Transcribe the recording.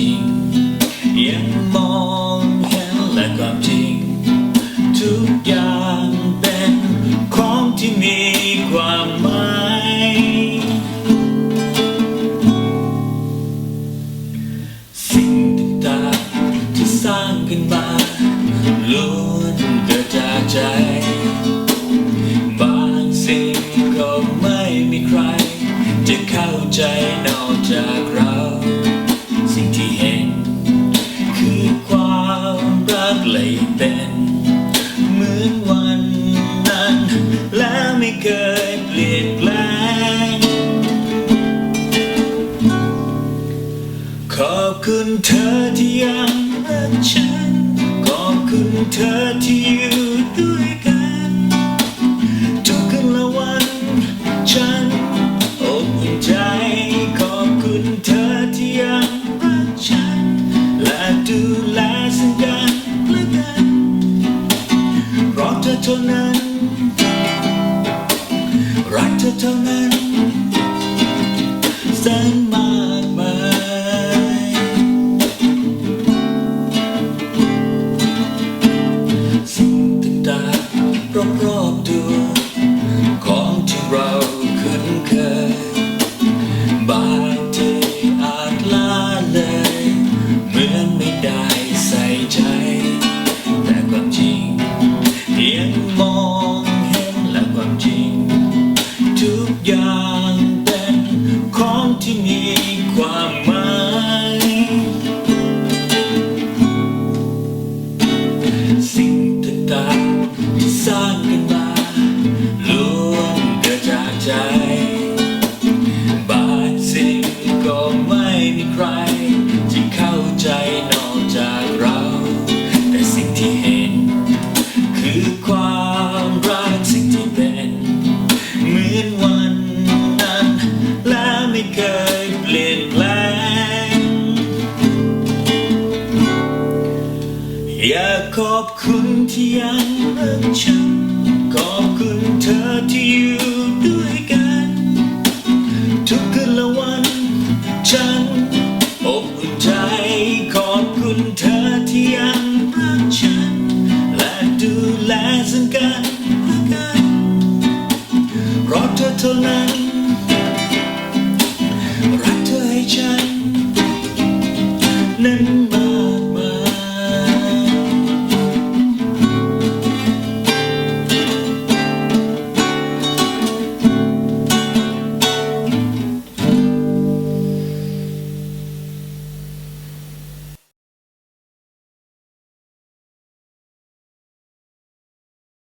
ริง ยังมองเห็นและความจริง ทุกอย่างเป็นของที่มีความหมาย สิ่งต่างๆที่สร้างขึ้นมาล้วนกระจากใจ เธอที่ยังรักฉัน ขอบคุณเธอที่อยู่ด้วยกันทุกคืนละวัน ฉันอบอุ่นใจ ขอบคุณเธอที่ยังรักฉัน และดูแลซึ่งกันและกันเพราะเธอเท่านั้น รักเธอเท่านั้น ย เหมือนไม่ได้ใส่ใจ แต่ความจริงยังมองเห็นและความจริง ทุกอย่างเป็นของที่มีความ อยากขอบคุณที่ยังรักฉัน ขอบคุณเธอที่อยู่ด้วยกัน ทุกคืนละวัน ฉันอบอุ่นใจ ขอบคุณเธอที่ยังรักฉัน และดูแลซึ่งกันและกันเพราะเธอเท่านั้นรักเธอให้ฉันนั้น